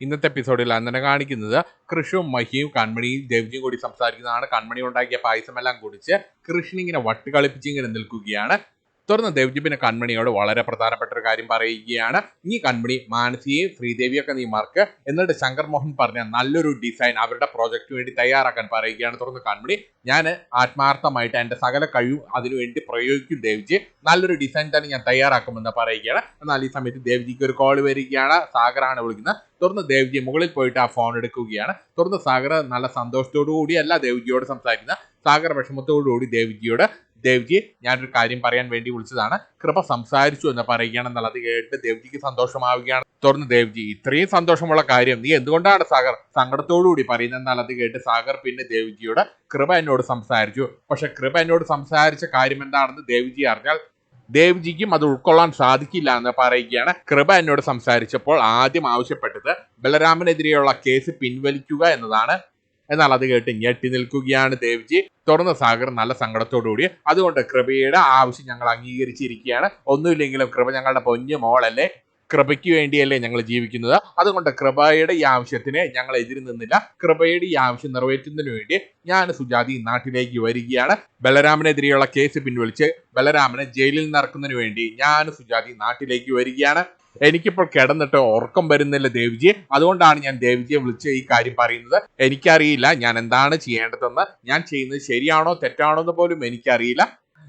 ഇന്നത്തെ എപ്പിസോഡിൽ അങ്ങനെ കാണിക്കുന്നത് കൃഷും മഹിയും കൺമണിയും ദേവ്ജിയും കൂടി സംസാരിക്കുന്നതാണ്. കൺമണി ഉണ്ടാക്കിയ പായസമെല്ലാം കുടിച്ച് കൃഷ്ണൻ ഇങ്ങനെ ഇങ്ങനെ നിൽക്കുകയാണ്. തുടർന്ന് ദേവ്ജി പിന്നെ കൺമണിയോട് വളരെ പ്രധാനപ്പെട്ട ഒരു കാര്യം പറയുകയാണ്. ഈ കൺമണി മാനസിയെയും ശ്രീദേവിയൊക്കെ നീ മാർക്ക് എന്നിട്ട് ശങ്കർ മോഹൻ പറഞ്ഞ നല്ലൊരു ഡിസൈൻ അവരുടെ പ്രോജക്റ്റ് വേണ്ടി തയ്യാറാക്കാൻ പറയുകയാണ്. തുടർന്ന് കൺമണി ഞാൻ ആത്മാർത്ഥമായിട്ട് എന്റെ സകല കഴിവും അതിനുവേണ്ടി പ്രയോഗിക്കും ദേവ്ജി. നല്ലൊരു ഡിസൈൻ തന്നെ ഞാൻ തയ്യാറാക്കുമെന്ന് പറയുകയാണ്. എന്നാൽ ഈ സമയത്ത് ദേവ്ജിക്ക് ഒരു കോൾ വരികയാണ്. സാഗറാണ് വിളിക്കുന്നത്. തുടർന്ന് ദേവ്ജി മുകളിൽ പോയിട്ട് ആ ഫോൺ എടുക്കുകയാണ്. തുടർന്ന് സാഗർ നല്ല സന്തോഷത്തോടു കൂടിയല്ല ദേവ്ജിയോട് സംസാരിക്കുന്നത്. സാഗർ വിഷമത്തോടു കൂടി ദേവ്ജിയോട് ദേവ്ജി ഞാനൊരു കാര്യം പറയാൻ വേണ്ടി വിളിച്ചതാണ്. കൃപ സംസാരിച്ചു എന്ന് പറയുകയാണെന്നുള്ളത് കേട്ട് ദേവ്ജിക്ക് സന്തോഷമാവുകയാണ്. തുടർന്ന് ദേവ്ജി ഇത്രയും സന്തോഷമുള്ള കാര്യം നീ എന്തുകൊണ്ടാണ് സാഗർ സങ്കടത്തോടുകൂടി പറയുന്നത് എന്നുള്ളത് കേട്ട് സാഗർ പിന്നെ ദേവ്ജിയോട് കൃപ എന്നോട് സംസാരിച്ചു. പക്ഷെ കൃപ എന്നോട് സംസാരിച്ച കാര്യം എന്താണെന്ന് ദേവ്ജി അറിഞ്ഞാൽ ദേവ്ജിക്കും അത് ഉൾക്കൊള്ളാൻ സാധിക്കില്ല എന്ന് പറയുകയാണ് കൃപ എന്നോട് സംസാരിച്ചപ്പോൾ ആദ്യം ആവശ്യപ്പെട്ടത് ബലരാമനെതിരെയുള്ള കേസ് പിൻവലിക്കുക എന്നതാണ്. എന്നാൽ അത് കേട്ട് ഞെട്ടി നിൽക്കുകയാണ് ദേവ്ജി. തുറന്ന സാഗർ നല്ല സങ്കടത്തോടുകൂടി അതുകൊണ്ട് കൃപയുടെ ആവശ്യം ഞങ്ങൾ അംഗീകരിച്ചിരിക്കുകയാണ്. ഒന്നുമില്ലെങ്കിലും കൃപ ഞങ്ങളുടെ പൊഞ്ഞു മോളല്ലേ. കൃപയ്ക്ക് വേണ്ടിയല്ലേ ഞങ്ങൾ ജീവിക്കുന്നത്. അതുകൊണ്ട് കൃപയുടെ ഈ ആവശ്യത്തിന് ഞങ്ങൾ എതിരി നിന്നില്ല. കൃപയുടെ ഈ ആവശ്യം നിറവേറ്റുന്നതിന് വേണ്ടി ഞാൻ സുജാതി നാട്ടിലേക്ക് വരികയാണ്. ബലരാമനെതിരെയുള്ള കേസ് പിൻവലിച്ച് ബലരാമനെ ജയിലിൽ നിന്ന് ഇറക്കുന്നതിന് വേണ്ടി ഞാൻ സുജാതി നാട്ടിലേക്ക് വരികയാണ്. എനിക്കിപ്പോൾ കിടന്നിട്ട് ഉറക്കം വരുന്നില്ല ദേവിജി അതുകൊണ്ടാണ് ഞാൻ ദേവിജിയെ വിളിച്ച് ഈ കാര്യം പറയുന്നത്. എനിക്കറിയില്ല ഞാൻ എന്താണ് ചെയ്യേണ്ടതെന്ന്. ഞാൻ ചെയ്യുന്നത് ശരിയാണോ തെറ്റാണോ എന്ന് പോലും എനിക്കറിയില്ല.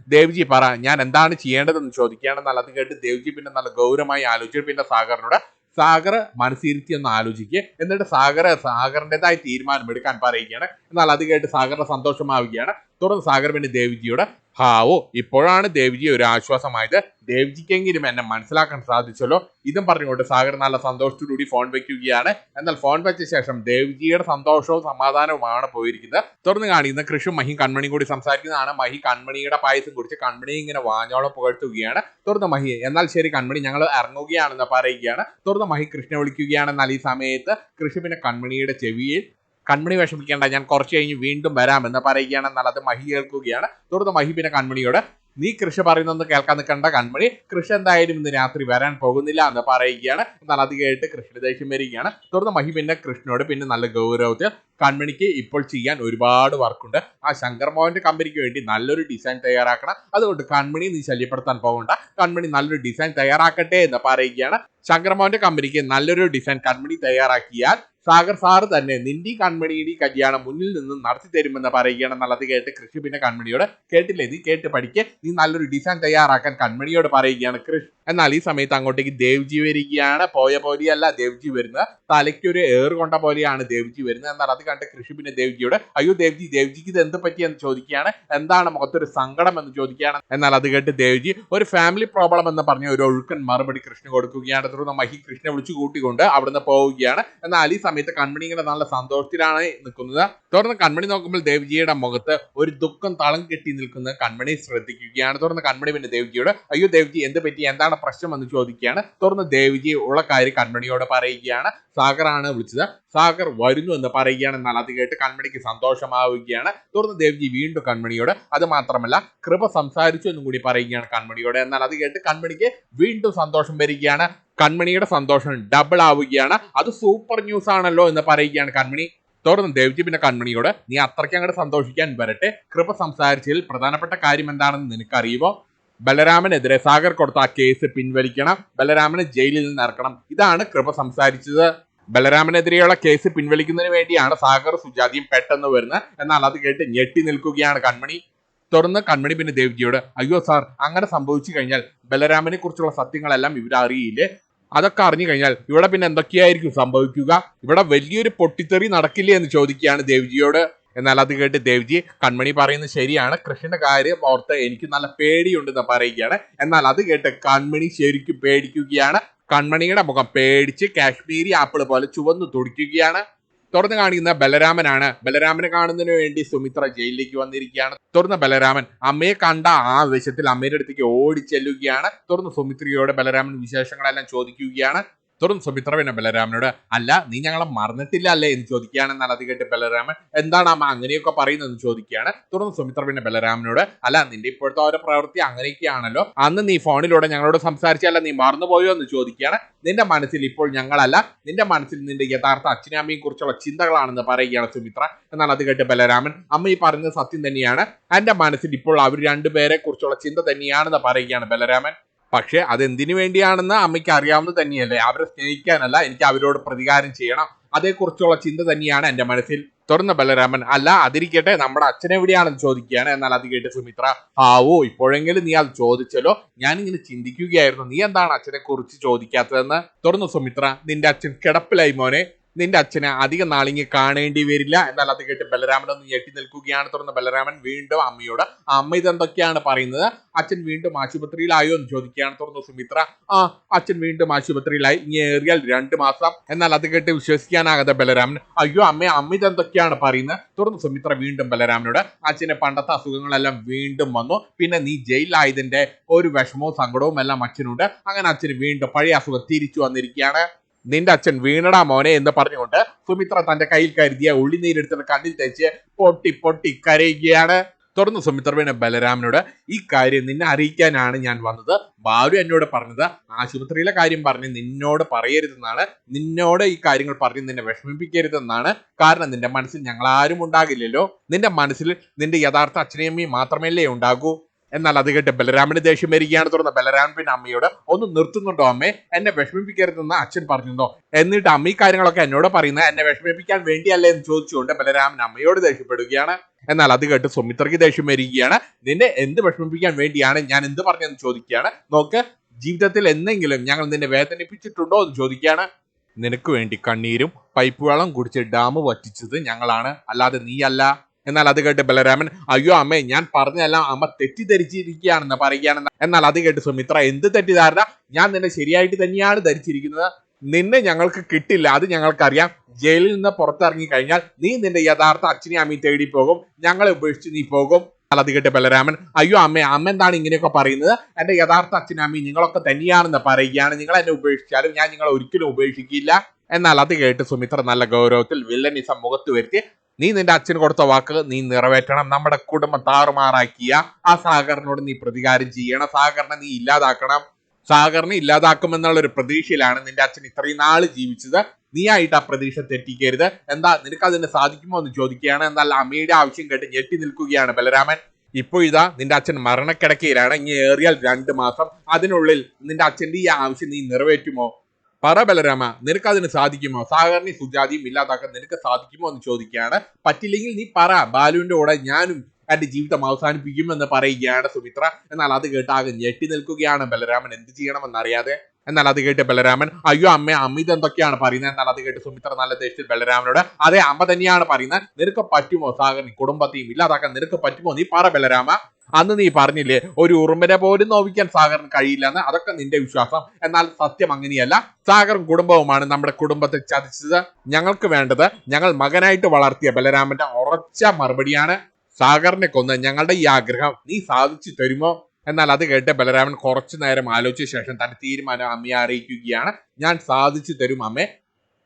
ദേവ്ജി പറ ഞാൻ എന്താണ് ചെയ്യേണ്ടതെന്ന് ചോദിക്കുകയാണെന്നാൽ അത് കേട്ട് ദേവ്ജി പിന്നെ നല്ല ഗൗരവമായി ആലോചിച്ചു. പിന്നെ സാഗറിനോട് സാഗർ മനസ്സിരുത്തി ഒന്ന് ആലോചിക്കുക എന്നിട്ട് സാഗർ സാഗറിന്റെതായ തീരുമാനം എടുക്കാൻ പറയുകയാണ്. എന്നാൽ അത് കേട്ട് സാഗറിന് സന്തോഷമാവുകയാണ്. തുടർന്ന് സാഗർ പിന്നെ ദേവ്ജിയോട് ഹാവോ. ഇപ്പോഴാണ് ദേവ്ജി ഒരു ആശ്വാസമായത്. ദേവ്ജിക്കെങ്കിലും എന്നെ മനസ്സിലാക്കാൻ സാധിച്ചല്ലോ. ഇതും പറഞ്ഞുകൊണ്ട് സാഗർ നല്ല സന്തോഷത്തോടുകൂടി ഫോൺ വെക്കുകയാണ്. എന്നാൽ ഫോൺ വെച്ച ശേഷം ദേവ്ജിയുടെ സന്തോഷവും സമാധാനവുമാണ് പോയിരിക്കുന്നത്. തുടർന്ന് കാണിക്കുന്ന കൃഷി മഹി കൺമണി കൂടി സംസാരിക്കുന്നതാണ്. മഹി കൺമണിയുടെ പായസം കുറിച്ച് കൺമണി ഇങ്ങനെ വാഞ്ഞോളം പുകഴ്ത്തുകയാണ്. തുടർന്ന് മഹി എന്നാൽ ശരി കൺമണി ഞങ്ങൾ ഇറങ്ങുകയാണെന്ന് പറയുകയാണ്. തുടർന്ന് മഹി കൃഷ്ണ വിളിക്കുകയാണെന്നാൽ ഈ സമയത്ത് കൃഷി പിന്നെ കൺമണിയുടെ ചെവിയിൽ കൺമണി വിഷമിക്കേണ്ട ഞാൻ കുറച്ച് കഴിഞ്ഞ് വീണ്ടും വരാമെന്ന് പറയുകയാണ്. എന്നുള്ളത് മഹി കേൾക്കുകയാണ്. തുടർന്ന് മഹി പിന്നെ കൺമണിയോട് നീ കൃഷി പറയുന്നൊന്ന് കേൾക്കാൻ നിൽക്കേണ്ട കൺമണി. കൃഷി എന്തായാലും ഇന്ന് രാത്രി വരാൻ പോകുന്നില്ല എന്ന് പറയുകയാണ്. എന്നാൽ അത് കേട്ട് കൃഷ്ണ ദേഷ്യം വരികയാണ്. തുടർന്ന് മഹി പിന്നെ കൃഷ്ണനോട് പിന്നെ നല്ല ഗൗരവത്തിൽ കൺമണിക്ക് ഇപ്പോൾ ചെയ്യാൻ ഒരുപാട് വർക്കുണ്ട്. ആ ശങ്കർ മോഹന്റെ കമ്പനിക്ക് വേണ്ടി നല്ലൊരു ഡിസൈൻ തയ്യാറാക്കണം. അതുകൊണ്ട് കൺമണി നീ ശല്യപ്പെടുത്താൻ പോകണ്ട. കൺമണി നല്ലൊരു ഡിസൈൻ തയ്യാറാക്കട്ടെ എന്ന് പറയുകയാണ്. ശങ്കർ മോഹന്റെ കമ്പനിക്ക് നല്ലൊരു ഡിസൈൻ കൺമണി തയ്യാറാക്കിയാൽ സാഗർ സാറ് തന്നെ നിന്റെ കൺമണിയുടെ കല്യാണം മുന്നിൽ നിന്ന് നടത്തി തരുമെന്ന് പറയുകയാണ് എന്നുള്ളത് കേട്ട് കൃഷി പിന്നെ കൺമണിയോട് കേട്ടില്ലേ? നീ കേട്ട് പഠിക്ക്. നീ നല്ലൊരു ഡിസൈൻ തയ്യാറാക്കാൻ കൺമണിയോട് പറയുകയാണ് കൃഷ്. എന്നാൽ ഈ സമയത്ത് അങ്ങോട്ടേക്ക് ദേവ്ജി വരികയാണ്. പോയ പോലെയല്ല ദേവ്ജി വരുന്നത്. തലയ്ക്കൊരു ഏറ് കൊണ്ട പോലെയാണ് ദേവ്ജി വരുന്നത്. എന്നാൽ അത് കണ്ട് കൃഷി പിന്നെ ദേവ്ജിയോട് അയ്യോ ദേവ്ജി ദേവ്ജിക്ക് ഇത് എന്ത് പറ്റിയെന്ന് ചോദിക്കുകയാണ്. എന്താണ് മുഖത്തൊരു സങ്കടം? എന്ന് ചോദിക്കുകയാണ്. എന്നാൽ അത് കേട്ട് ദേവ്ജി ഒരു ഫാമിലി പ്രോബ്ലം എന്ന് പറഞ്ഞ ഒരു ഒഴുക്കൻ മറുപടി കൃഷ്ണ കൊടുക്കുകയാണ്. തുടർന്ന് മഹി കൃഷ്ണനെ വിളിച്ചു കൂട്ടിക്കൊണ്ട് അവിടുന്ന് പോവുകയാണ്. എന്നാൽ ഈ സമയത്ത് കൺമണി ഇങ്ങനെ നല്ല സന്തോഷത്തിലാണ് നിൽക്കുന്നത്. തുടർന്ന് കൺമണി നോക്കുമ്പോൾ ദേവ്ജിയുടെ മുഖത്ത് ഒരു ദുഃഖം തളം കെട്ടി നിൽക്കുന്ന കൺമണി ശ്രദ്ധിക്കുകയാണ്. തുടർന്ന് കൺമണി പിന്നെ ദേവ്ജിയോട് അയ്യോ ദേവ്ജി എന്ത് പറ്റി? എന്താണ് പ്രശ്നം എന്ന് ചോദിക്കുകയാണ്. തുടർന്ന് ദേവിജി ഉള്ള കാര്യം കൺമണിയോട് പറയുകയാണ്. സാഗറാണ് വിളിച്ചത്. സാഗർ വരുന്നു എന്ന് പറയുകയാണ് എന്നാൽ അത് കേട്ട് കൺമണിക്ക് സന്തോഷമാവുകയാണ്. തുടർന്ന് ദേവ്ജി വീണ്ടും കൺമണിയോട് അത് മാത്രമല്ല കൃപ സംസാരിച്ചു എന്നും കൂടി പറയുകയാണ് കൺമണിയോട്. എന്നാൽ അത് കേട്ട് കൺമണിക്ക് വീണ്ടും സന്തോഷം വരികയാണ്. കൺമണിയുടെ സന്തോഷം ഡബിൾ ആവുകയാണ്. അത് സൂപ്പർ ന്യൂസ് ആണല്ലോ എന്ന് പറയുകയാണ് കൺമണി. തുടർന്ന് ദേവ്ജി പിന്നെ കൺമണിയോട് നീ അത്രയ്ക്ക് അങ്ങോട്ട് സന്തോഷിക്കാൻ വരട്ടെ. കൃപ സംസാരിച്ചതിൽ പ്രധാനപ്പെട്ട കാര്യം എന്താണെന്ന് നിനക്കറിയുമോ ബലരാമനെതിരെ സാഗർ കൊടുത്ത ആ കേസ് പിൻവലിക്കണം ബലരാമനെ ജയിലിൽ നിന്ന് ഇറക്കണം. ഇതാണ് കൃപ സംസാരിച്ചത്. ബലരാമനെതിരെയുള്ള കേസ് പിൻവലിക്കുന്നതിന് വേണ്ടിയാണ് സാഗർ സുജാതിയും പെട്ടെന്ന് വരുന്നത്. എന്നാൽ അത് കേട്ട് ഞെട്ടി നിൽക്കുകയാണ് കൺമണി. തുടർന്ന് കൺമണി പിന്നെ ദേവ്ജിയോട് അയ്യോ സാർ അങ്ങനെ സംഭവിച്ചു കഴിഞ്ഞാൽ ബലരാമനെ കുറിച്ചുള്ള സത്യങ്ങളെല്ലാം ഇവർ അറിയില്ലേ? അതൊക്കെ അറിഞ്ഞു കഴിഞ്ഞാൽ ഇവിടെ പിന്നെ എന്തൊക്കെയായിരിക്കും സംഭവിക്കുക? ഇവിടെ വലിയൊരു പൊട്ടിത്തെറി നടക്കില്ലേ? എന്ന് ചോദിക്കുകയാണ് ദേവ്ജിയോട്. എന്നാൽ അത് കേട്ട് ദേവ്ജി കൺമണി പറയുന്നത് ശരിയാണ്. കൃഷ്ണന്റെ കാര്യം ഓർത്ത് എനിക്ക് നല്ല പേടിയുണ്ടെന്ന് പറയുകയാണ്. എന്നാൽ അത് കേട്ട് കൺമണി ശരിക്കും പേടിക്കുകയാണ്. കൺമണിയുടെ മുഖം പേടിച്ച് കാശ്മീരി ആപ്പിൾ പോലെ ചുവന്നു തുടിക്കുകയാണ്. തുറന്ന് കാണിക്കുന്ന ബലരാമനാണ്. ബലരാമനെ കാണുന്നതിന് വേണ്ടി സുമിത്ര ജയിലിലേക്ക് വന്നിരിക്കുകയാണ്. തുറന്ന ബലരാമൻ അമ്മയെ കണ്ട ആ ആവേശത്തിൽ അമ്മയുടെ അടുത്തേക്ക് ഓടിച്ചെല്ലുകയാണ്. തുറന്ന് സുമിത്രയോട് ബലരാമൻ വിശേഷങ്ങളെല്ലാം ചോദിക്കുകയാണ്. തുടർന്ന് സുമിത്ര പിന്നെ ബലരാമനോട്? അല്ല നീ ഞങ്ങളെ മറന്നിട്ടില്ല അല്ലേ എന്ന് ചോദിക്കുകയാണ് എന്നാൽ അത് കേട്ട് ബലരാമൻ. എന്താണ് അമ്മ അങ്ങനെയൊക്കെ പറയുന്നതെന്ന് ചോദിക്കുകയാണ്. തുടർന്ന് സുമിത്ര പിന്നെ ബലരാമനോട് അല്ല നിന്റെ ഇപ്പോഴത്തെ ഓരോ പ്രവൃത്തി അങ്ങനെയൊക്കെയാണല്ലോ. അന്ന് നീ ഫോണിലൂടെ ഞങ്ങളോട് സംസാരിച്ചല്ല നീ മറന്നുപോയോ എന്ന് ചോദിക്കുകയാണ്. നിന്റെ മനസ്സിൽ ഇപ്പോൾ ഞങ്ങളല്ല. നിന്റെ മനസ്സിൽ നിന്റെ യഥാർത്ഥ അച്ഛനമ്മയും കുറിച്ചുള്ള ചിന്തകളാണെന്ന് പറയുകയാണ് സുമിത്ര. എന്നാൽ അത് കേട്ട് ബലരാമൻ. അമ്മ ഈ പറഞ്ഞത് സത്യം തന്നെയാണ്. എന്റെ മനസ്സിൽ ഇപ്പോൾ അവർ രണ്ടുപേരെ കുറിച്ചുള്ള ചിന്ത തന്നെയാണെന്ന് പറയുകയാണ് ബലരാമൻ. പക്ഷേ അതെന്തിനു വേണ്ടിയാണെന്ന് അമ്മയ്ക്ക് അറിയാവുന്നത് തന്നെയല്ലേ? അവരെ സ്നേഹിക്കാനല്ല എനിക്ക് അവരോട് പ്രതികാരം ചെയ്യണം. അതേക്കുറിച്ചുള്ള ചിന്ത തന്നെയാണ് എന്റെ മനസ്സിൽ തുറന്ന ബലരാമൻ. അല്ല അതിരിക്കട്ടെ നമ്മുടെ അച്ഛൻ എവിടെയാണെന്ന് ചോദിക്കുകയാണ്. എന്നാൽ അത് കേട്ട് സുമിത്ര ആവോ ഇപ്പോഴെങ്കിലും നീ അത് ചോദിച്ചല്ലോ? ഞാൻ ഇങ്ങനെ ചിന്തിക്കുകയായിരുന്നു. നീ എന്താണ് അച്ഛനെ കുറിച്ച് ചോദിക്കാത്തതെന്ന്? തുറന്നു സുമിത്ര നിന്റെ അച്ഛൻ കിടപ്പിലായി മോനെ. നിന്റെ അച്ഛനെ അധികം നാളിങ്ങി കാണേണ്ടി വരില്ല. എന്നാൽ അത് കേട്ട് ബലരാമൻ ഒന്ന് ഞെട്ടി നിൽക്കുകയാണ്. തുടർന്ന് ബലരാമൻ വീണ്ടും അമ്മയോട് അമ്മ ഇതെന്തൊക്കെയാണ് പറയുന്നത്? അച്ഛൻ വീണ്ടും ആശുപത്രിയിലായോ? എന്ന് ചോദിക്കുകയാണ്. തുടർന്ന് സുമിത്ര ആ അച്ഛൻ വീണ്ടും ആശുപത്രിയിലായി. ഇനി ഏറിയാൽ രണ്ട് മാസം. എന്നാൽ അത് കേട്ട് വിശ്വസിക്കാനാകാതെ ബലരാമൻ അയ്യോ അമ്മ അമ്മ ഇതെന്തൊക്കെയാണ് പറയുന്നത്? തുടർന്ന് സുമിത്ര വീണ്ടും ബലരാമനോട് അച്ഛനെ പണ്ടത്തെ അസുഖങ്ങളെല്ലാം വീണ്ടും വന്നു. പിന്നെ നീ ജയിലിലായതിന്റെ ഒരു വിഷമവും സങ്കടവും എല്ലാം അച്ഛനുണ്ട്. അങ്ങനെ അച്ഛന് വീണ്ടും പഴയ അസുഖം തിരിച്ചു വന്നിരിക്കുകയാണ്. നിന്റെ അച്ഛൻ വീണടാ മോനെ എന്ന് പറഞ്ഞുകൊണ്ട് സുമിത്ര തന്റെ കയ്യിൽ കരുതിയ ഉള്ളിനീരെടുത്തിട്ട് കണ്ണിൽ തേച്ച് പൊട്ടി പൊട്ടി കരയുകയാണ്. തുടർന്ന് സുമിത്ര വീണ ബലരാമനോട് ഈ കാര്യം നിന്നെ അറിയിക്കാനാണ് ഞാൻ വന്നത്. ബാലു എന്നോട് പറഞ്ഞത്. ആശുപത്രിയിലെ കാര്യം പറഞ്ഞ് നിന്നോട് പറയരുതെന്നാണ്. നിന്നോട് ഈ കാര്യങ്ങൾ പറഞ്ഞ് നിന്നെ വിഷമിപ്പിക്കരുതെന്നാണ്. കാരണം നിന്റെ മനസ്സിൽ ഞങ്ങൾ ആരും ഉണ്ടാകില്ലല്ലോ. നിന്റെ മനസ്സിൽ നിന്റെ യഥാർത്ഥ അച്ഛനെയും അമ്മയും മാത്രമല്ലേ ഉണ്ടാകൂ. എന്നാൽ അത് കേട്ട് ബലരാമന് ദേഷ്യം വരികയാണ്. തുടർന്ന് ബലരാമൻ പിന്നെ അമ്മയോട് ഒന്ന് നിർത്തുന്നുണ്ടോ അമ്മേ? എന്നെ വിഷമിപ്പിക്കരുതെന്ന് അച്ഛൻ പറഞ്ഞിരുന്നോ. എന്നിട്ട് അമ്മ ഈ കാര്യങ്ങളൊക്കെ എന്നോട് പറയുന്നത് എന്നെ വിഷമിപ്പിക്കാൻ വേണ്ടിയല്ലേ എന്ന് ചോദിച്ചുകൊണ്ട് ബലരാമൻ അമ്മയോട് ദേഷ്യപ്പെടുകയാണ്. എന്നാൽ അത് കേട്ട് സുമിത്രയ്ക്ക് ദേഷ്യം വരികയാണ്. നിന്നെ എന്ത് വിഷമിപ്പിക്കാൻ വേണ്ടിയാണ് ഞാൻ എന്ത് പറഞ്ഞെന്ന് ചോദിക്കുകയാണ്? നോക്ക് ജീവിതത്തിൽ എന്തെങ്കിലും ഞങ്ങൾ നിന്നെ വേദനിപ്പിച്ചിട്ടുണ്ടോ എന്ന് ചോദിക്കുകയാണ്. നിനക്ക് വേണ്ടി കണ്ണീരും പൈപ്പ് വെള്ളം കുടിച്ച് ഡാം വറ്റിച്ചത് ഞങ്ങളാണ്. അല്ലാതെ നീയല്ല. എന്നാൽ അത് കേട്ട് ബലരാമൻ അയ്യോ അമ്മേ ഞാൻ പറഞ്ഞതെല്ലാം അമ്മ തെറ്റിദ്ധരിച്ചിരിക്കുകയാണെന്ന് പറയുകയാണെന്ന് എന്നാൽ അത് കേട്ട് സുമിത്ര എന്ത് തെറ്റിദ്ധാരണ? ഞാൻ നിന്നെ ശരിയായിട്ട് തന്നെയാണ് ധരിച്ചിരിക്കുന്നത്. നിന്നെ ഞങ്ങൾക്ക് കിട്ടില്ല അത് ഞങ്ങൾക്കറിയാം. ജയിലിൽ നിന്ന് പുറത്തിറങ്ങി കഴിഞ്ഞാൽ നീ നിന്റെ യഥാർത്ഥ അച്ഛനെ അമ്മയും തേടി പോകും. ഞങ്ങളെ ഉപേക്ഷിച്ച് നീ പോകും. അത് കേട്ട് ബലരാമൻ അയ്യോ അമ്മ അമ്മ എന്താണ് ഇങ്ങനെയൊക്കെ പറയുന്നത്? എന്റെ യഥാർത്ഥ അച്ഛനും നിങ്ങളൊക്കെ തന്നെയാണെന്ന് പറയുകയാണ്. നിങ്ങൾ എന്നെ ഉപേക്ഷിച്ചാലും ഞാൻ നിങ്ങളെ ഒരിക്കലും ഉപേക്ഷിക്കില്ല. എന്നാൽ അത് കേട്ട് സുമിത്ര നല്ല ഗൗരവത്തിൽ വില്ലനിസം മുഖത്ത് വരുത്തി നീ നിന്റെ അച്ഛന് കൊടുത്ത വാക്ക് നീ നിറവേറ്റണം. നമ്മുടെ കുടുംബം താറുമാറാക്കിയ ആ സാഗറിനോട് നീ പ്രതികാരം ചെയ്യണം. സാഗറിനെ നീ ഇല്ലാതാക്കണം. സാഗറിനെ ഇല്ലാതാക്കുമെന്നുള്ള ഒരു പ്രതീക്ഷയിലാണ് നിന്റെ അച്ഛൻ ഇത്രയും നാൾ ജീവിച്ചത്. നീ ആയിട്ട് ആ പ്രതീക്ഷ തെറ്റിക്കരുത്. എന്താ നിനക്ക് അതിന് സാധിക്കുമോ എന്ന് ചോദിക്കുകയാണ്. എന്നാൽ അമ്മയുടെ ആവശ്യം കേട്ട് ഞെട്ടി നിൽക്കുകയാണ് ബലരാമൻ. ഇപ്പൊ ഇതാ നിന്റെ അച്ഛൻ മരണക്കിടക്കയിലാണ്. ഇനി ഏറിയാൽ രണ്ട് മാസം. അതിനുള്ളിൽ നിന്റെ അച്ഛന്റെ ഈ ആവശ്യം നീ നിറവേറ്റുമോ? പറ ബലരാമ നിനക്ക് അതിന് സാധിക്കുമോ? സഹകരണി സുജാതിയും ഇല്ലാതാക്കാൻ നിനക്ക് സാധിക്കുമോ എന്ന് ചോദിക്കുകയാണ്. പറ്റില്ലെങ്കിൽ നീ പറ ബാലുവിന്റെ കൂടെ ഞാനും എന്റെ ജീവിതം അവസാനിപ്പിക്കുമെന്ന് പറയുകയാണ് സുമിത്ര. എന്നാൽ അത് കേട്ട് ആകെ ഞെട്ടി നിൽക്കുകയാണ് ബലരാമൻ. എന്ത് ചെയ്യണമെന്നറിയാതെ എന്നാൽ അത് കേട്ട് ബലരാമൻ അയ്യോ അമ്മ അമ്മ എന്തൊക്കെയാണ് പറയുന്നത്? എന്നാൽ അത് കേട്ട് സുമിത്ര നല്ല ദേഷ്യത്തിൽ ബലരാമനോട് അതെ അമ്മ തന്നെയാണ് പറയുന്നത്. നിനക്ക് പറ്റുമോ സാഗറിന് കുടുംബത്തെയും ഇല്ലാതാക്കാൻ നിനക്ക് പറ്റുമോ? നീ പറ ബലരാമ. അന്ന് നീ പറഞ്ഞില്ലേ ഒരു ഉറുമ്പിനെ പോലും നോവിക്കാൻ സാഗറിന് കഴിയില്ല എന്ന് അതൊക്കെ നിന്റെ വിശ്വാസം. എന്നാൽ സത്യം അങ്ങനെയല്ല. സാഗറും കുടുംബവുമാണ് നമ്മുടെ കുടുംബത്തെ ചതിച്ചത്. ഞങ്ങൾക്ക് വേണ്ടത് ഞങ്ങൾ മകനായിട്ട് വളർത്തിയ ബലരാമന്റെ ഉറച്ച മറുപടിയാണ്. സാഗറിനെ കൊന്ന് ഞങ്ങളുടെ ഈ ആഗ്രഹം നീ സാധിച്ചു തരുമോ? എന്നാൽ അത് കേട്ട് ബലരാമൻ കുറച്ചു നേരം ആലോചിച്ച ശേഷം തന്റെ തീരുമാനം അമ്മയെ അറിയിക്കുകയാണ്. ഞാൻ സാധിച്ചു തരും അമ്മേ.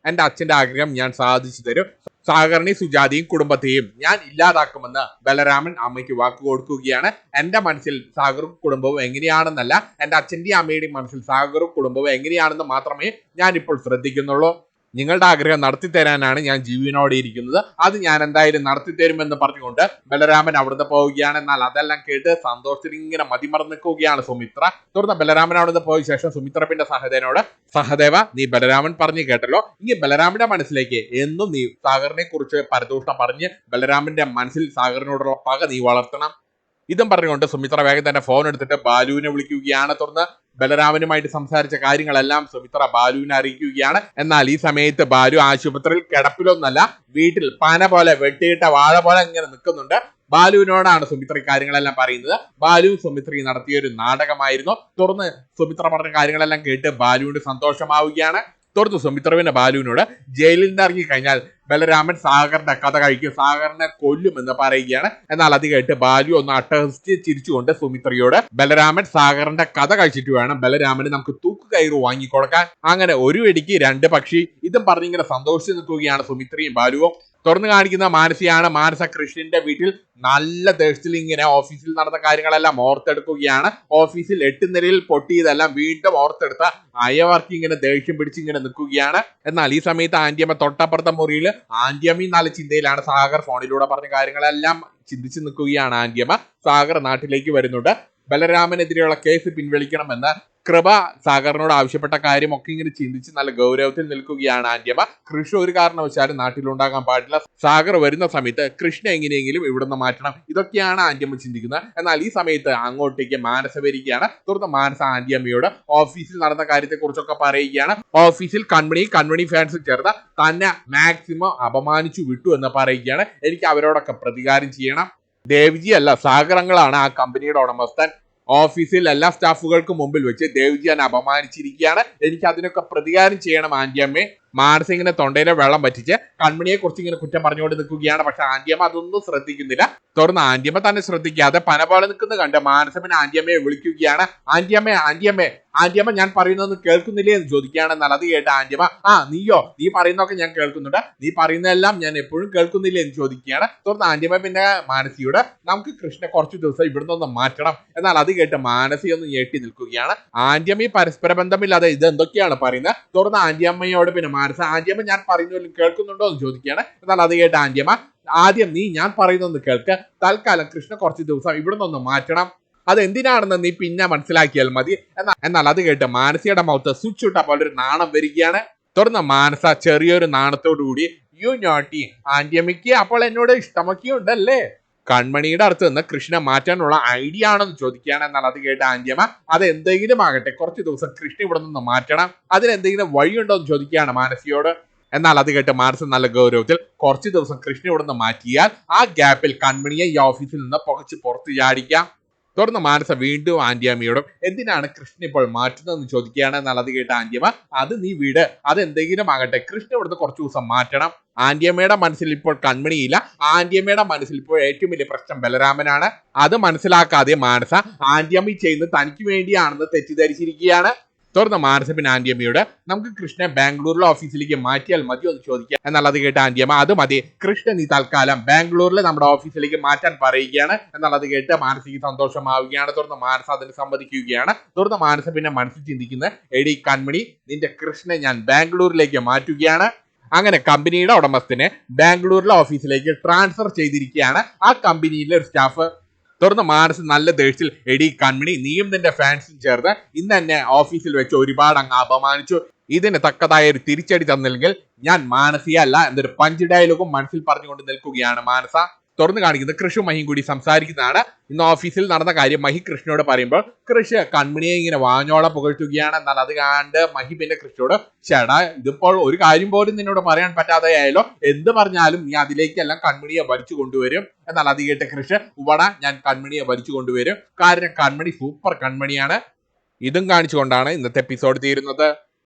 എന്റെ അച്ഛന്റെ ആഗ്രഹം ഞാൻ സാധിച്ചു തരും. സാഗറിനെ സുജാതിയും കുടുംബത്തെയും ഞാൻ ഇല്ലാതാക്കുമെന്ന് ബലരാമൻ അമ്മയ്ക്ക് വാക്ക് കൊടുക്കുകയാണ്. എന്റെ മനസ്സിൽ സാഗറും കുടുംബവും എങ്ങനെയാണെന്നല്ല എന്റെ അച്ഛന്റെയും അമ്മയുടെയും മനസ്സിൽ സാഗറും കുടുംബവും എങ്ങനെയാണെന്ന് മാത്രമേ ഞാൻ ഇപ്പോൾ ശ്രദ്ധിക്കുന്നുള്ളൂ. നിങ്ങളുടെ ആഗ്രഹം നടത്തി തരാനാണ് ഞാൻ ജീവനോടെ ഇരിക്കുന്നത്. അത് ഞാൻ എന്തായാലും നടത്തി തരുമെന്ന് പറഞ്ഞുകൊണ്ട് ബലരാമൻ അവിടുന്ന് പോവുകയാണ്. എന്നാൽ അതെല്ലാം കേട്ട് സന്തോഷത്തിൽ ഇങ്ങനെ മതിമറന്ന് നിൽക്കുകയാണ് സുമിത്ര. തുടർന്ന് ബലരാമൻ അവിടുന്ന് പോയ ശേഷം സുമിത്ര പിന്നെ സഹദേവനോട് സഹദേവ നീ ബലരാമൻ പറഞ്ഞു കേട്ടല്ലോ. ഇനി ബലരാമന്റെ മനസ്സിലേക്ക് എന്നും നീ സാഗറിനെ കുറിച്ച് പരദൂഷണം പറഞ്ഞ് ബലരാമന്റെ മനസ്സിൽ സാഗറിനോടുള്ള പക നീ വളർത്തണം. ഇതും പറഞ്ഞുകൊണ്ട് സുമിത്ര വേഗം തന്നെ ഫോൺ എടുത്തിട്ട് ബാലുവിനെ വിളിക്കുകയാണ്. തുടർന്ന് ബലരാമനുമായിട്ട് സംസാരിച്ച കാര്യങ്ങളെല്ലാം സുമിത്ര ബാലുവിനെ അറിയിക്കുകയാണ്. എന്നാൽ ഈ സമയത്ത് ബാലു ആശുപത്രിയിൽ കിടപ്പിലൊന്നല്ല വീട്ടിൽ പന പോലെ വെട്ടിയിട്ട വാഴ പോലെ ഇങ്ങനെ നിൽക്കുന്നുണ്ട്. ബാലുവിനോടാണ് സുമിത്ര കാര്യങ്ങളെല്ലാം പറയുന്നത്. ബാലു സുമിത്രി നടത്തിയ ഒരു നാടകമായിരുന്നു. തുടർന്ന് സുമിത്ര പറഞ്ഞ കാര്യങ്ങളെല്ലാം കേട്ട് ബാലുവിന് സന്തോഷമാവുകയാണ്. തുടർന്ന് മിത്രവിന്റെ ബാലുവിനോട് ജയിലിൽ നിന്ന് ഇറങ്ങി കഴിഞ്ഞാൽ ബലരാമൻ സാഗറിന്റെ കഥ കഴിക്കും. സാഗറിനെ കൊല്ലും എന്ന് പറയുകയാണ്. എന്നാൽ അത് കേട്ട് ബാലു ഒന്ന് അട്ടഹസിച്ച് ചിരിച്ചുകൊണ്ട് സുമിത്രയോട് ബലരാമൻ സാഗറിന്റെ കഥ കഴിച്ചിട്ട് വേണം ബലരാമന് നമുക്ക് തൂക്കുകയറ് വാങ്ങിക്കൊടുക്കാൻ. അങ്ങനെ ഒരു വെടിക്ക് രണ്ട് പക്ഷി. ഇതും പറഞ്ഞിങ്ങനെ സന്തോഷിച്ച് നിൽക്കുകയാണ് സുമിത്രയും ബാലുവും. തുറന്നു കാണിക്കുന്ന മാനസിയാണ് മാനസ കൃഷ്ണന്റെ വീട്ടിൽ നല്ല ദേഷ്യത്തിൽ ഇങ്ങനെ ഓഫീസിൽ നടന്ന കാര്യങ്ങളെല്ലാം ഓർത്തെടുക്കുകയാണ്. ഓഫീസിൽ എട്ട് നിലയിൽ പൊട്ടിയതെല്ലാം വീണ്ടും ഓർത്തെടുത്ത അയവർക്ക് ഇങ്ങനെ ദേഷ്യം പിടിച്ച് ഇങ്ങനെ നിൽക്കുകയാണ്. എന്നാൽ ഈ സമയത്ത് ആന്റിയമ്മ തൊട്ടപ്പുറത്തെ മുറിയിൽ ആന്റിയമ്മ നല്ല ചിന്തയിലാണ് സാഗർ ഫോണിലൂടെ പറഞ്ഞ കാര്യങ്ങളെല്ലാം ചിന്തിച്ച് നിൽക്കുകയാണ് ആന്റിയമ്മ. സാഗർ നാട്ടിലേക്ക് വരുന്നുണ്ട്. ബലരാമനെതിരെയുള്ള കേസ് പിൻവലിക്കണമെന്ന് കൃപ സാഗറിനോട് ആവശ്യപ്പെട്ട കാര്യമൊക്കെ ഇങ്ങനെ ചിന്തിച്ച് നല്ല ഗൗരവത്തിൽ നിൽക്കുകയാണ് ആന്റിയമ്മ കൃഷ്ണ ഒരു കാരണവശാലും നാട്ടിലുണ്ടാകാൻ പാടില്ല. സാഗർ വരുന്ന സമയത്ത് കൃഷ്ണ എങ്ങനെയെങ്കിലും ഇവിടുന്ന് മാറ്റണം. ഇതൊക്കെയാണ് ആന്റിയമ്മ ചിന്തിക്കുന്നത്. എന്നാൽ ഈ സമയത്ത് അങ്ങോട്ടേക്ക് മാനസ വരികയാണ്. തുടർന്ന് മാനസ ആന്റിയമ്മയോട് ഓഫീസിൽ നടന്ന കാര്യത്തെക്കുറിച്ചൊക്കെ പറയുകയാണ്. ഓഫീസിൽ കൺമണി കൺമണി ഫാൻസ് ചേർന്ന് തന്നെ മാക്സിമം അപമാനിച്ചു വിട്ടു എന്ന് പറയുകയാണ്. എനിക്ക് അവരോടൊക്കെ പ്രതികാരം ചെയ്യണം. ദേവ്ജി അല്ല സാഗരങ്ങളാണ് ആ കമ്പനിയുടെ ഉടമസ്ഥൻ. ഓഫീസിൽ എല്ലാ സ്റ്റാഫുകൾക്കും മുമ്പിൽ വെച്ച് ദേവ്ജി എന്നെ അപമാനിച്ചിരിക്കുകയാണ്. എനിക്ക് അതിനൊക്കെ പ്രതികാരം ചെയ്യണം ആന്റിയമ്മേ. മാനസിങ്ങനെ തൊണ്ടയിലെ വെള്ളം പറ്റിച്ച് കൺമണിയെ കുറിച്ച് ഇങ്ങനെ കുറ്റം പറഞ്ഞുകൊണ്ട് നിൽക്കുകയാണ്. പക്ഷെ ആന്റിയമ്മ അതൊന്നും ശ്രദ്ധിക്കുന്നില്ല. തുടർന്ന് ആന്റിയമ്മ തന്നെ ശ്രദ്ധിക്കാതെ പന പോലെ നിൽക്കുന്നത് കണ്ട് മാനസമ്മൻ ആന്റിയമ്മയെ വിളിക്കുകയാണ്. ആന്റിയമ്മ ആന്റിയമ്മ ആന്റിയമ്മ ഞാൻ പറയുന്നതൊന്നും കേൾക്കുന്നില്ലേ എന്ന് ചോദിക്കുകയാണെന്നാൽ അത് കേട്ട ആന്റിയമ്മ ആ നീയോ? നീ പറയുന്നതൊക്കെ ഞാൻ കേൾക്കുന്നുണ്ട്. നീ പറയുന്നതെല്ലാം ഞാൻ എപ്പോഴും കേൾക്കുന്നില്ലേ എന്ന് ചോദിക്കുകയാണ്. തുടർന്ന് ആന്റിയമ്മ പിന്നെ മാനസിയോട് നമുക്ക് കൃഷ്ണ കുറച്ച് ദിവസം ഇവിടുന്ന് ഒന്ന് മാറ്റണം. എന്നാൽ അത് കേട്ട് മാനസി ഒന്ന് ഞെട്ടി നിൽക്കുകയാണ്. ആന്റിയമ്മ ഈ പരസ്പര ബന്ധമില്ലാതെ ഇത് എന്തൊക്കെയാണ് പറയുന്നത്? തുടർന്ന് ആന്റിയമ്മയോട് പിന്നെ മാനസ ആന്റിയമ്മ ഞാൻ പറയുന്നതിലും കേൾക്കുന്നുണ്ടോ എന്ന് ചോദിക്കുകയാണ്. എന്നാൽ അത് കേട്ട ആന്റിയമ്മ ആദ്യം നീ ഞാൻ പറയുന്നൊന്ന് കേൾക്ക്. തൽക്കാലം കൃഷ്ണ കുറച്ച് ദിവസം ഇവിടെ നിന്നൊന്ന് മാറ്റണം. അത് എന്തിനാണെന്ന് നീ പിന്നെ മനസ്സിലാക്കിയാൽ മതി. എന്നാൽ എന്നാൽ അത് കേട്ട് മാനസിയുടെ മൗത്ത് സ്വിച്ച് ഇട്ട പോലെ ഒരു നാണം വരികയാണ്. തുടർന്ന് മാനസ ചെറിയൊരു നാണത്തോടു കൂടി യു നോട്ടി ആന്റിയമ്മയ്ക്ക് അപ്പോൾ എന്നോട് ഇഷ്ടമൊക്കെ ഉണ്ടല്ലേ കൺമണിയുടെ അടുത്ത് നിന്ന് കൃഷ്ണ മാറ്റാനുള്ള ഐഡിയ ആണെന്ന് ചോദിക്കുകയാണ്. അത് കേട്ട ആന്റിയമ്മ അത് എന്തെങ്കിലും ആകട്ടെ കുറച്ച് ദിവസം കൃഷ്ണ ഇവിടെ നിന്ന് മാറ്റണം. അതിന് എന്തെങ്കിലും വഴിയുണ്ടോ എന്ന് ചോദിക്കുകയാണ് മാനസിയോട്. എന്നാൽ അത് കേട്ട് മാർസ് നല്ല ഗൗരവത്തിൽ കുറച്ച് ദിവസം കൃഷ്ണ ഇവിടെ നിന്ന് മാറ്റിയാൽ ആ ഗ്യാപ്പിൽ കൺമണിയെ ഈ ഓഫീസിൽ നിന്ന് പുകച്ച് പുറത്ത് ചാടിക്കാം. തുടർന്ന് മാനസ വീണ്ടും ആന്റിയമ്മയോടും എന്തിനാണ് കൃഷ്ണ ഇപ്പോൾ മാറ്റുന്നതെന്ന് ചോദിക്കുകയാണ്? എന്നുള്ളത് കേട്ട ആന്റിയമ്മ അത് നീ വീട്. അത് എന്തെങ്കിലും ആകട്ടെ. കൃഷ്ണ ഇവിടുന്ന് കുറച്ച് ദിവസം മാറ്റണം. ആന്റിയമ്മയുടെ മനസ്സിൽ ഇപ്പോൾ കൺമണിയില്ല. ആന്റിയമ്മയുടെ മനസ്സിൽ ഇപ്പോൾ ഏറ്റവും വലിയ പ്രശ്നം ബലരാമനാണ്. അത് മനസ്സിലാക്കാതെ മാനസ ആന്റിയമ്മ ചെയ്യുന്നത് തനിക്ക് വേണ്ടിയാണെന്ന് തെറ്റിദ്ധരിച്ചിരിക്കുകയാണ്. തുടർന്ന് മാനസ പിന്നെ ആന്റിയമ്മയോട് നമുക്ക് കൃഷ്ണനെ ബാംഗ്ലൂരിലെ ഓഫീസിലേക്ക് മാറ്റിയാൽ മതിയോ എന്ന് ചോദിക്കുക. എന്നുള്ളത് കേട്ട ആന്റിയമ്മ അത് മതി. കൃഷ്ണൻ നീ തൽക്കാലം ബാംഗ്ലൂരിലെ നമ്മുടെ ഓഫീസിലേക്ക് മാറ്റാൻ പറയുകയാണ്. എന്നുള്ളത് കേട്ട് മാനസിക സന്തോഷമാവുകയാണ്. തുടർന്ന് മാനസ അതിന് സമ്മതിക്കുകയാണ്. തുടർന്ന് മാനസ പിന്നെ മനസ്സിൽ ചിന്തിക്കുന്ന എടി കൺമണി നിന്റെ കൃഷ്ണനെ ഞാൻ ബാംഗ്ലൂരിലേക്ക് മാറ്റുകയാണ്. അങ്ങനെ കമ്പനിയുടെ ഉടമസ്ഥനെ ബാംഗ്ലൂരിലെ ഓഫീസിലേക്ക് ട്രാൻസ്ഫർ ചെയ്തിരിക്കുകയാണ്. ആ കമ്പനിയിലെ ഒരു സ്റ്റാഫ് തുടർന്ന് മാനസ് നല്ല ദേഷ്യത്തിൽ എടി കൺമണി നീയും നിന്റെ ഫാൻസും ചേർന്ന് ഇന്ന് എന്നെ ഓഫീസിൽ വെച്ച് ഒരുപാട് അങ്ങ് അപമാനിച്ചു. ഇതിന് തക്കതായ ഒരു തിരിച്ചടി തന്നില്ലെങ്കിൽ ഞാൻ മാനസിയല്ല എന്നൊരു പഞ്ച് ഡയലോഗും മനസ്സിൽ പറഞ്ഞുകൊണ്ട് നിൽക്കുകയാണ് മാനസ. തുറന്നു കാണിക്കുന്നത്. കൃഷി മഹിയും കൂടി സംസാരിക്കുന്നതാണ്. ഇന്ന് ഓഫീസിൽ നടന്ന കാര്യം മഹി കൃഷ്ണനോട് പറയുമ്പോൾ കൃഷി കൺമണിയെ ഇങ്ങനെ വാഞ്ഞോളം പുകഴ്ത്തുകയാണ്. എന്നാൽ അത് കണ്ട് മഹി പിന്നെ കൃഷിയോട് ചേടാ ഇതിപ്പോൾ ഒരു കാര്യം പോലും നിന്നോട് പറയാൻ പറ്റാതെ ആയാലോ എന്ത് പറഞ്ഞാലും നീ അതിലേക്കെല്ലാം കൺമണിയെ വലിച്ചു കൊണ്ടുവരും. എന്നാൽ അത് കേട്ട് കൃഷി ഉവട ഞാൻ കൺമണിയെ വലിച്ചു കൊണ്ടുവരും. കാരണം കൺമണി സൂപ്പർ കൺമണിയാണ് ഇതും കാണിച്ചുകൊണ്ടാണ് ഇന്നത്തെ എപ്പിസോഡ് തീരുന്നത്.